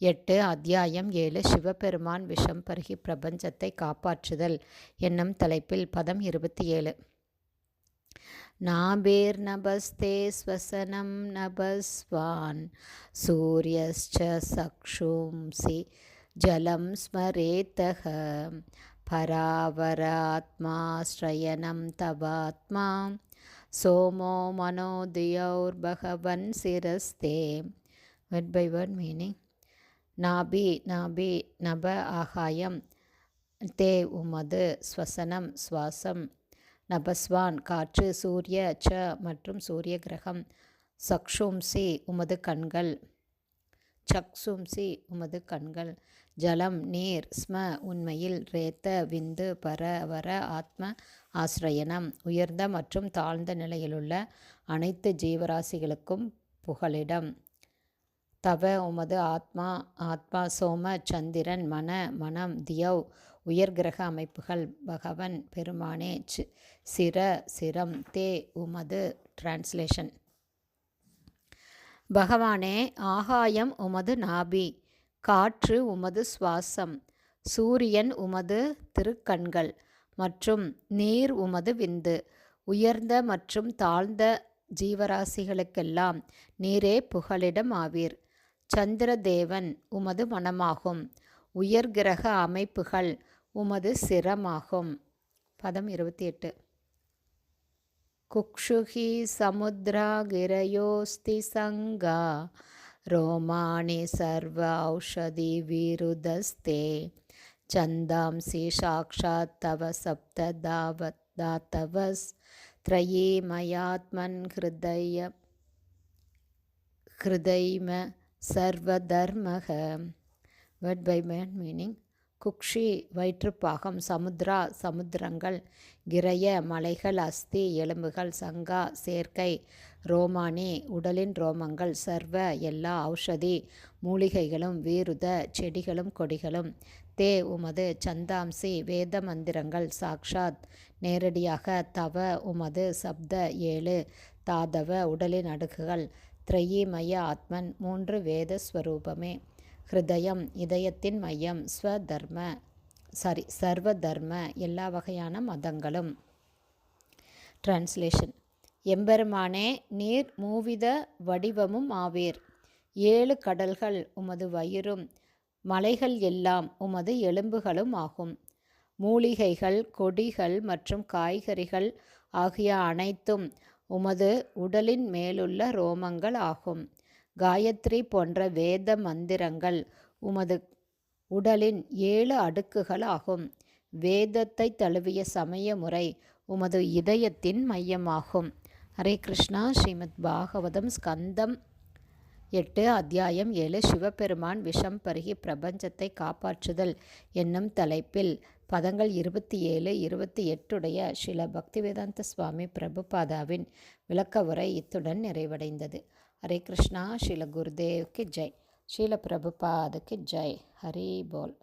எட்டு அத்தியாயம் ஏழு சிவபெருமான் விஷம் பருகி பிரபஞ்சத்தை காப்பாற்றுதல் என்னும் தலைப்பில் பதம் இருபத்தி ஏழு. நாபேர் நபஸ்தே ஸ்வசனம் நபஸ்வான் சூரியஸ்ச சக்ஷும்சி ஜலம் ஸ்மரேத்தக பராவராத்மாஸ்ரயனம் தவாத்மா சோமோ மனோதியோர்பகவன் சிரஸ்தே. வெட் பை வேர்ட் மீனிங் நாபி நாபி நப ஆகாயம். தே உமது ஸ்வசனம் சுவாசம். நபஸ்வான் காற்று சூரிய ச மற்றும் சூரிய கிரகம். சக்ஷும்சி உமது கண்கள். சக்ஷும்சி உமது கண்கள். ஜலம் நீர் ஸ்ம உண்மையில் ரேத்த விந்து பர வர ஆத்ம ஆசிரயனம் உயர்ந்த மற்றும் தாழ்ந்த நிலையிலுள்ள அனைத்து ஜீவராசிகளுக்கும் புகலிடம். தவ உமது ஆத்மா ஆத்மா சோம சந்திரன் மன மனம் தியவ் உயர்கிரக அமைப்புகள் பகவன் பெருமானே சிர சிரம் தே உமது டிரான்ஸ்லேஷன் பகவானே ஆகாயம் உமது நாபி காற்று உமது சுவாசம் சூரியன் உமது திருக்கண்கள் மற்றும் நீர் உமது விந்து உயர்ந்த மற்றும் தாழ்ந்த ஜீவராசிகளுக்கெல்லாம் நீரே புகலிடம் ஆவீர் சந்திரதேவன் உமது மனமாகும். உயர்கிரக அமைப்புகள் உமது சிரமாகும். பதம் இருபத்தி எட்டு குக்ஷுகி சமுத்ரா கிரயோஸ்தி சங்கா ரோமாணி சர்வ ஔஷதி விருதஸ்தே. சந்தாம்சி சாட்சாத் தவ சப்த தாவத் தாத்தவஸ் த்ரயீ ஹிருதய ஹிருதைம சர்வதர்மக. வேர்ட் பை மேன் மீனிங் குக்ஷி வயிற்றுப்பாகம் சமுத்ரா சமுத்திரங்கள் கிரய மலைகள் அஸ்தி எலும்புகள் சங்கா சேர்க்கை ரோமானி உடலின் ரோமங்கள் சர்வ எல்லா ஔஷதி மூலிகைகளும் வீருத செடிகளும் கொடிகளும். தே உமது சந்தாம்சி வேத மந்திரங்கள் சாக்ஷாத் நேரடியாக தவ உமது சப்த ஏழு தாதவ உடலின் அடுக்குகள் திரையீமய ஆத்மன் மூன்று வேத ஸ்வரூபமே. ஹிருதயம் இதயத்தின் மையம் ஸ்வதர்ம சாரி சர்வ தர்ம எல்லா வகையான மதங்களும். டிரான்ஸ்லேஷன் எம்பெருமானே நீர் மூவித வடிவமும் ஆவீர். ஏழு கடல்கள் உமது வயிறும் மலைகள் எல்லாம் உமது எலும்புகளும் ஆகும். மூலிகைகள் கொடிகள் மற்றும் காய்கறிகள் ஆகிய அனைத்தும் உமது உடலின் மேலுள்ள ரோமங்கள் ஆகும். காயத்ரி போன்ற வேத மந்திரங்கள் உமது உடலின் ஏழு அடுக்குகள் ஆகும். வேதத்தை தழுவிய சமய முறை உமது இதயத்தின் மையமாகும். ஹரே கிருஷ்ணா. ஸ்ரீமத் பாகவதம் ஸ்கந்தம் எட்டு அத்தியாயம் ஏழு. சிவபெருமான் விஷம் பருகி பிரபஞ்சத்தை காப்பாற்றுதல் என்னும் தலைப்பில் பதங்கள் இருபத்தி ஏழு இருபத்தி எட்டுடைய ஸ்ரீல பக்திவேதாந்த சுவாமி பிரபுபாதாவின் விளக்க உரை இத்துடன் நிறைவடைந்தது. ஹரே கிருஷ்ணா ஸ்ரீல குருதேவ்க்கு ஜெய். ஸ்ரீல பிரபுபாதுக்கு ஜெய். ஹரி போல்.